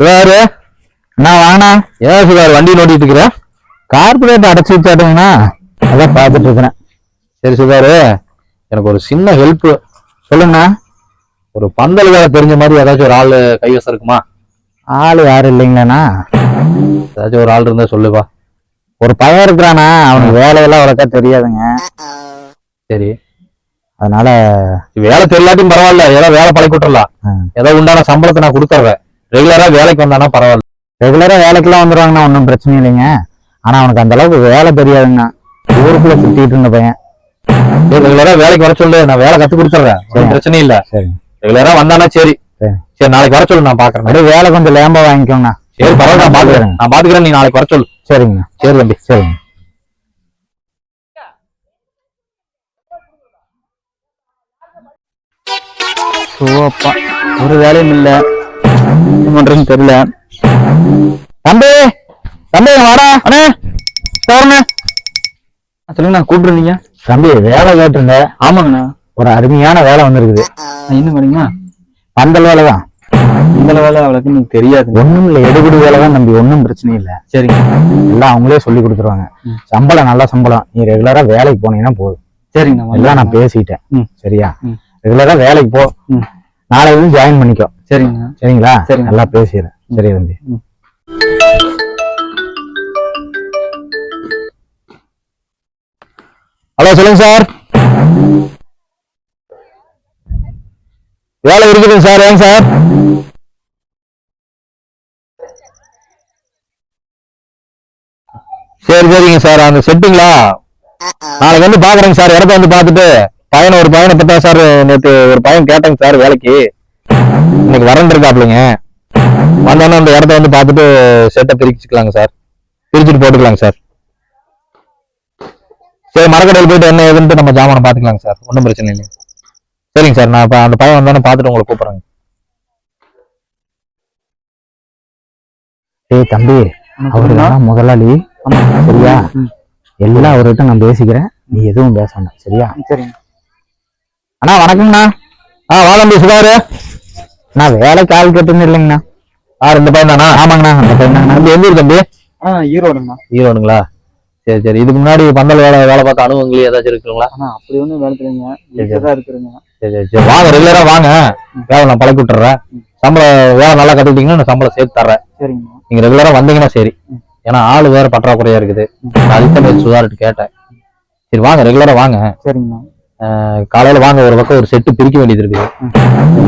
சுதாரு என்ன வாங்கண்ணா. ஏன் சுதார் வண்டி நோட்டிட்டு இருக்கிற? கார்பரேட் அடைச்சி வச்சாட்டுங்கண்ணா. அதான் பார்த்துட்டு இருக்கிறேன். சரி சுதாரு எனக்கு ஒரு சின்ன ஹெல்ப் சொல்லுங்கண்ணா. ஒரு பந்தல் வேலை தெரிஞ்ச மாதிரி ஏதாச்சும் ஒரு ஆள் கைவசம் இருக்குமா? ஆள் யாரும் இல்லைங்களாண்ணா? ஏதாச்சும் ஒரு ஆள் இருந்தா சொல்லுப்பா. ஒரு பையன் இருக்கிறானா? அவனுக்கு வேலையெல்லாம் அவ்வளோக்கா தெரியாதுங்க. சரி. அதனால வேலை தெரியலாட்டியும் பரவாயில்ல. ஏதோ வேலை பழக்கி விட்டுறலாம். ஏதோ உண்டான சம்பளத்தை நான் கொடுத்துட்றேன் ரெகுலரா வேலைக்கு வந்தானா பரவாயில்ல. ரெகுலரா வேலைக்கெல்லாம் வந்துருவாங்கண்ணா ஒன்றும் பிரச்சனை இல்லைங்க. ஆனா அவனுக்கு அந்த அளவுக்கு வேலை தெரியாதுங்கண்ணா ஊருக்குள்ள சுத்திட்டு இருந்த பையன். ரெகுலரா வேலைக்கு வர சொல்லு நான் வேலை கத்து கொடுத்துட்றேன் ஒன்றும் பிரச்சனை இல்ல. சரி. ரெகுலரா வந்தானா சரி. சரி. நாளைக்கு வர சொல்லு நான் பாக்குறேன். அப்படியே வேலை கொஞ்சம் லேம்பா வாங்கிக்கோங்கண்ணா சரி பரவாயில்ல நான் பாத்துக்கிறேன். நான் பாத்துக்கிறேன் நீ நாளைக்கு வர சொல்லு. சரிங்கண்ணா சரி தம்பி. சரிங்க சோப்பா. ஒரு வேலையும் இல்ல. பண்றதுன்னு தெரியல. தம்பி தம்பி வாடா. அண்ணே போறண்ணே சொல்லுங்கண்ணா கூப்பிட்டுருந்தீங்க. தம்பி வேலை கேட்டிருந்த. ஆமாங்கண்ணா. ஒரு அருமையான வேலை வந்திருக்குது. என்ன பண்ணீங்கண்ணா பந்தல் வேலை தான். பந்தல் வேலை அவளுக்கு எனக்கு தெரியாது. ஒண்ணும் இல்ல எடுபடி வேலை தான் தம்பி ஒன்றும் பிரச்சனை இல்ல. சரிங்க. எல்லாம் அவங்களே சொல்லி கொடுத்துருவாங்க. சம்பளம் நல்ல சம்பளம். நீ ரெகுலரா வேலைக்கு போனீங்கன்னா போதும். சரிங்க எல்லாம் நான் பேசிட்டேன். சரியா? ரெகுலரா வேலைக்கு போ. நாளைல இருந்து ஜாயின் பண்ணிக்கோ. சரிங்க. சரிங்களா? சரி நல்லா பேசிடுறேன் சரி தம்பி. ஹலோ சொல்லுங்க சார். வேலை இருக்குதுங்க சார். ஏங்க சார்? சரி சரிங்க சார். அந்த செட்டுங்களா நாளைக்கு வந்து பாக்குறேங்க சார். இடத்த வந்து பார்த்துட்டு பையனை ஒரு பையனை பத்தா சார் நேற்று ஒரு பையன் கேட்டேங்க சார் வேலைக்கு. இன்னைக்கு வரேன் இருக்காப்லைங்க வந்தோன்னே அந்த இடத்த வந்து பார்த்துட்டு செட்டை பிரிச்சுக்கலாங்க சார். பிரிச்சுட்டு போட்டுக்கலாங்க சார். சரி மரக்கடையில் போயிட்டு என்ன ஏதுன்ட்டு நம்ம ஜாமானை பார்த்துக்கலாங்க சார். ஒன்றும் பிரச்சனை இல்லை சரிங்க சார் நான் இப்போ அந்த பையன் வந்தோன்னே பார்த்துட்டு உங்களை கூப்பிட்றேங்க. ஏய் தம்பி அவரு தான் முதலாளி சரியா? எல்லாம் அவர்கிட்ட நான் பேசிக்கிறேன். நீ எதுவும் பேச வேண்டாம் சரியா சரிங்க. அண்ணா வணக்கம்ண்ணா ஆ வா தம்பி சுதாரு நான் வேலைக்கு ஆள் கேட்டுன்னு இல்லைங்கண்ணா. ஆ ரெண்டு பையன் தானா? ஆமாங்கண்ணா அந்த பையன் தம்பி எந்த ஊர் தம்பி? ஆ ஈரோடுங்கண்ணா. ஈரோடுங்களா? சரி சரி. இதுக்கு முன்னாடி பந்தல் வேலை வேலை பார்த்த அனுபவங்கள் ஏதாச்சும் இருக்குங்களா? ஆனா அப்படி ஒன்றும் வேலை தெரியுங்க வீட்டில் தான் இருக்கிறேங்க. சரி சரி சரி. வாங்க ரெகுலரா வாங்க. வேலை நான் பழக்கி விட்டுறேன். சம்பளம் வேலை நல்லா கத்துக்கிட்டீங்கன்னா நான் சம்பளம் சேர்த்து தர்றேன். சரிங்கண்ணா. நீங்க ரெகுலரா வந்தீங்கன்னா சரி. ஏன்னா ஆள் வேற பற்றாக்குறையா இருக்குது. நான் அதுக்கு சுதாரிட்டு கேட்டேன். சரி வாங்க ரெகுலரா வாங்க. சரிங்கண்ணா. காலையில வாங்க ஒரு பக்கம் ஒரு செட்டு பிரிக்க வேண்டியது இருக்குது.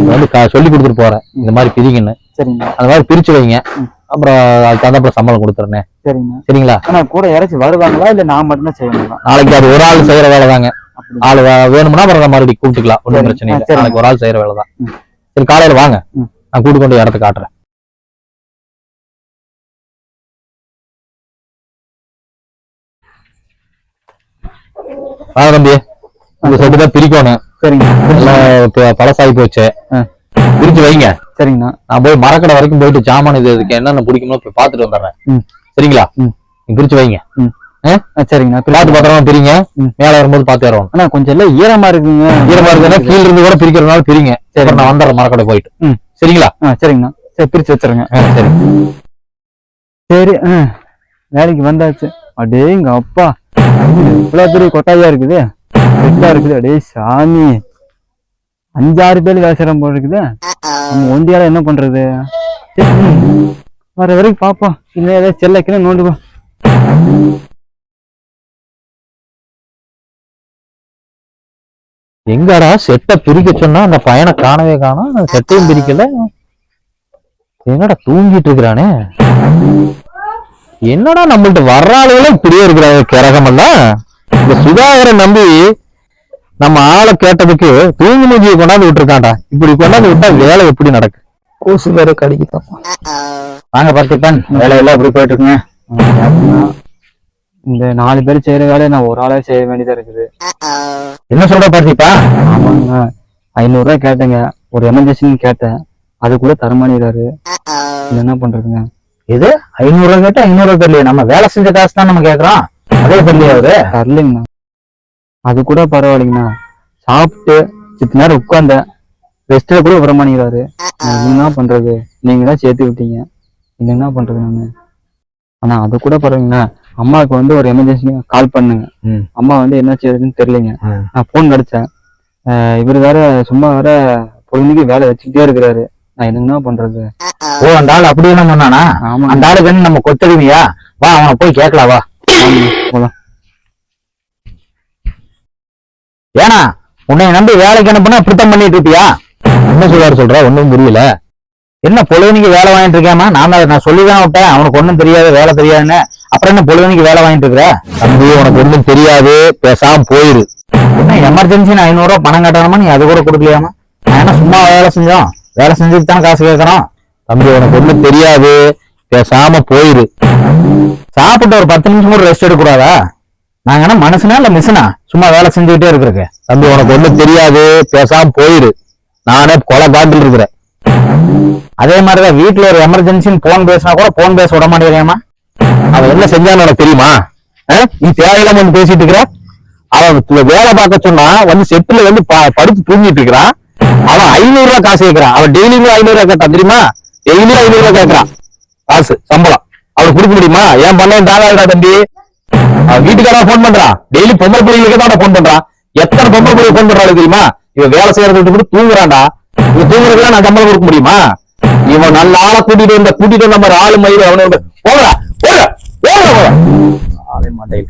வந்து சொல்லி கொடுத்துட்டு போறேன். இந்த மாதிரி பிரிங்கன்னு. சரிங்கண்ணா அந்த மாதிரி பிரிச்சு வைங்க. அப்புறம் அதுக்கு தகுந்த சம்பளம் கொடுத்துறேன். சரிங்கண்ணா சரிங்களா? ஆனா கூட யாராச்சும் வருவாங்களா? இல்ல நான் மட்டும்தான் செய்யணுங்களா நாளைக்கு அது ஒரு ஆள் செய்யற வேலை தாங்க. ஆள் வே- வேணும்னா அப்புறம் மறுபடியும் கூப்பிட்டுக்கலாம். ஒன்றும். பிரச்சனை இல்லை. சரிங்க. நாளைக்கு ஒரு ஆள் செய்யற வேலை தான். சரி காலையில வாங்க. நான் கூட்டு கொண்டு இடத்த காட்டுறேன். வாங்க தம்பி. இந்த செட்டு தான் பிரிக்கணும். சரிங்க பழசாகி போச்சு. பிரிச்சு வைங்க. சரிங்கண்ணா. நான் போய் மரக்கடை வரைக்கும் போயிட்டு ஜாமான் இது இதுக்கு என்னென்ன பிடிக்குமோ போய் பார்த்துட்டு வந்துடுறேன். சரிங்களா? பிரிச்சு வைங்க. சரிங்கண்ணா. பார்த்து பத்திரமா பிரிங்க. மேல வரும்போது பார்த்து வரணும் அண்ணா கொஞ்சம் எல்லாம் ஈரமா இருக்குங்க. ஈரமா இருக்குன்னா கீழ இருந்து கூட பிரிக்கிறதுனால பிரிங்க. சரி. நான் வந்துடுறேன் மரக்கடை போயிட்டு. சரிங்களா? சரிங்கண்ணா. சரி பிரிச்சு வச்சிருங்க. சரி. சரி ஆ. வேலைக்கு வந்தாச்சு. அடேங்க அப்பா. இவ்வளவு பெரிய கொட்டாயா இருக்குது. பெட்டா இருக்குது. அடே சாமி. அஞ்சாறு பேர் வேலை செய்யற போல இருக்குது. நம்ம ஒண்டியால என்ன பண்றது? வர வரைக்கும் பாப்போம். இன்னும் ஏதாவது செல்லக்கின நோண்டுவோம் எங்கடா செட்டை பிரிக்க சொன்னா அந்த பையனை காணவே காணோம் அந்த செட்டையும் பிரிக்கல. என்னடா தூங்கிட்டு இருக்கிறானே? என்னடா நம்மள்ட்ட வர்ற ஆளுகளே இப்படியே இருக்கிறாங்க கிரகமெல்லாம்? இந்த சுதாகரை நம்பி நம்ம ஆளை கேட்டதுக்கு தூங்கி மூஞ்சியை கொண்டாந்து விட்டுருக்கான்டா. இப்படி கொண்டாந்து விட்டா வேலை எப்படி நடக்கும் கொசு வேற கடிக்குதான் வாங்க பார்த்துப்பான் வேலையெல்லாம் எப்படி போயிட்டு இருக்குங்க இந்த நாலு பேர் செய்யற வேலையை நான் ஒரு ஆளே செய்ய வேண்டியதா இருக்குது. என்ன சொல்ற பார்த்திப்பா? ஆமாங்க. ஐநூறு ரூபாய் கேட்டேங்க. ஒரு எமர்ஜென்சின்னு கேட்டேன். அது கூட தரமானிறாரு இது என்ன பண்றதுங்க? இது ஐநூறு ரூபாய் கேட்டு ஐநூறு ரூபாய் தெரியல நம்ம வேலை செஞ்ச காசு தான் நம்ம கேக்குறோம். அதே தெரியல அவரு. தரலைங்கண்ணா அது கூட பரவாயில்லைங்கண்ணா. சாப்பிட்டு சித்த நேரம் உட்கார்ந்தேன் ரெஸ்ட்ல கூட விட மாட்டேங்கிறாரு. என்ன பண்றது? நீங்க தான் சேர்த்து விட்டீங்க. இது என்ன பண்றது நானு? ஆனா அது கூட பாருங்கண்ணா அம்மாவுக்கு வந்து ஒரு எமர்ஜென்சி கால் பண்ணுங்க. அம்மா வந்து என்ன செய்யுதுன்னு தெரியலைங்க. நான் ஃபோன் அடிச்சேன். அஹ் இவர் வேற சும்மா வேற பொழுதுக்கு வேலை வச்சுக்கிட்டே இருக்கிறாரு. நான் என்னங்கண்ணா பண்றது? ஓ அந்த ஆள் அப்படி என்ன சொன்னானா? ஆமா அந்த ஆளுக்கு நம்ம கொத்தடிமையா? வா அவனை போய் கேட்கலாம் வா. போலாம். ஏனா உன்னை நம்பி வேலைக்கு அனுப்புனா அப்படித்தான் பண்ணிட்டு இருப்பியா? என்ன சொல்லுவார் சொல்ற? ஒன்றும் புரியல. என்ன பொழுதுனிக்கு வேலை வாங்கிட்டு இருக்கேமா நான் நான் சொல்லிதான் விட்டேன். அவனுக்கு ஒன்றும் தெரியாது வேலை தெரியாதுன்னு. அப்புறம் என்ன பொழுதுனிக்கு வேலை வாங்கிட்டு இருக்கிற தம்பி உனக்கு ஒன்றும் தெரியாது. பேசாம போயிரு. என்ன எமர்ஜென்சி நான் ரூபாய் பணம் கட்டணுமா? நீ அது கூட கொடுக்கலையாமா நான் என்ன சும்மா வேலை செஞ்சோம்? வேலை செஞ்சுட்டு தானே காசு கேட்கறோம்? தம்பி உனக்கு ஒன்றும் தெரியாது. பேசாம போயிரு. சாப்பிட்டு ஒரு பத்து நிமிஷம் கூட ரெஸ்ட் எடுக்க கூடாதா? நாங்க என்ன மனுஷனா இல்ல மிஷினா? சும்மா வேலை செஞ்சுக்கிட்டே இருக்கிறக்கு தம்பி உனக்கு ஒண்ணும் தெரியாது. பேசாம போயிரு. நானே கொலை காட்டில் இருக்கிறேன். அதே மாதிரிதான் வீட்டுல ஒரு எமர்ஜென்சின்னு போன் பேசினா கூட போன் பேச விட மாட்டேங்கிறாமா அவன் என்ன செஞ்சான்னு உனக்கு தெரியுமா? நீ தேவையில்லாம வந்து பேசிட்டு இருக்கிற? அவன் வேலை பார்க்க சொன்னா வந்து செட்டுல வந்து படுத்து தூங்கிட்டு இருக்கிறான் அவன் ஐநூறு ரூபாய் காசு கேட்கறான் அவன் டெய்லியும் ஐநூறு ரூபாய் கேட்டான் தெரியுமா? டெய்லியும் ஐநூறு ரூபாய் கேட்கறான் காசு சம்பளம். அவனுக்கு கொடுக்க முடியுமா? ஏன் பண்ண தாராடா தம்பி? வீட்டுக்காரா போன் பண்றான். டெய்லி பொம்பளை பிள்ளைகளுக்கு தான் போன் பண்றான். எத்தனை பொம்பளை பிள்ளை போன் பண்றாங்க தெரியுமா? இவன் வேலை செய்யறது விட்டு கூட தூங்குறான்டா. இவன் தூங்குறதுக்கு நான் சம்பளம் கொடுக்க முடியுமா? இவன் நல்ல ஆளை கூட்டிட்டு வந்த கூட்டிட்டு வந்த மாதிரி ஆளு மயிறு அவனு போகலாம் போக போக ஆளே மாட்டேன்